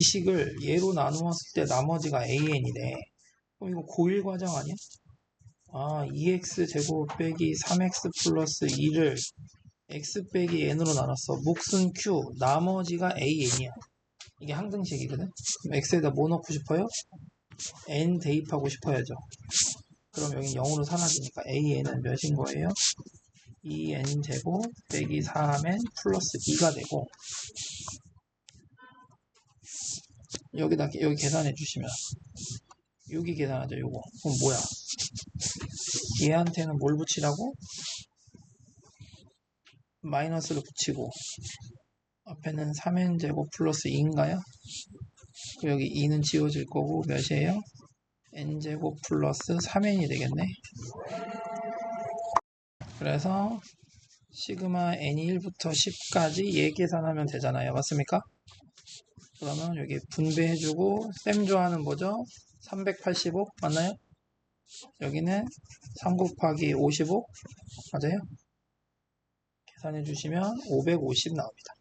식을 얘로 나누었을 때 나머지가 an이래. 그럼 이거 고1 과정 아니야? 아, 2x 제곱 빼기 3x 플러스 2를 x 빼기 n으로 나눴어. 몫은 q, 나머지가 an이야. 이게 항등식이거든? 그럼 x에다 뭐 넣고 싶어요? n 대입하고 싶어야죠. 그럼 여기 0으로 사라지니까 an은 몇인 거예요? 2n 제곱 빼기 3n 플러스 2가 되고 여기다 여기 계산해 주시면 여기 계산하죠 요거 그럼 뭐야 얘한테는 뭘 붙이라고? 마이너스를 붙이고 앞에는 3n 제곱 플러스 2인가요? 여기 2는 지워질 거고 몇이에요? n 제곱 플러스 3n이 되겠네 그래서 시그마 n이 1부터 10까지 얘 계산하면 되잖아요 맞습니까? 그러면 여기 분배해주고 쌤 좋아하는 뭐죠? 385 맞나요? 여기는 3 곱하기 55 맞아요? 계산해 주시면 550 나옵니다.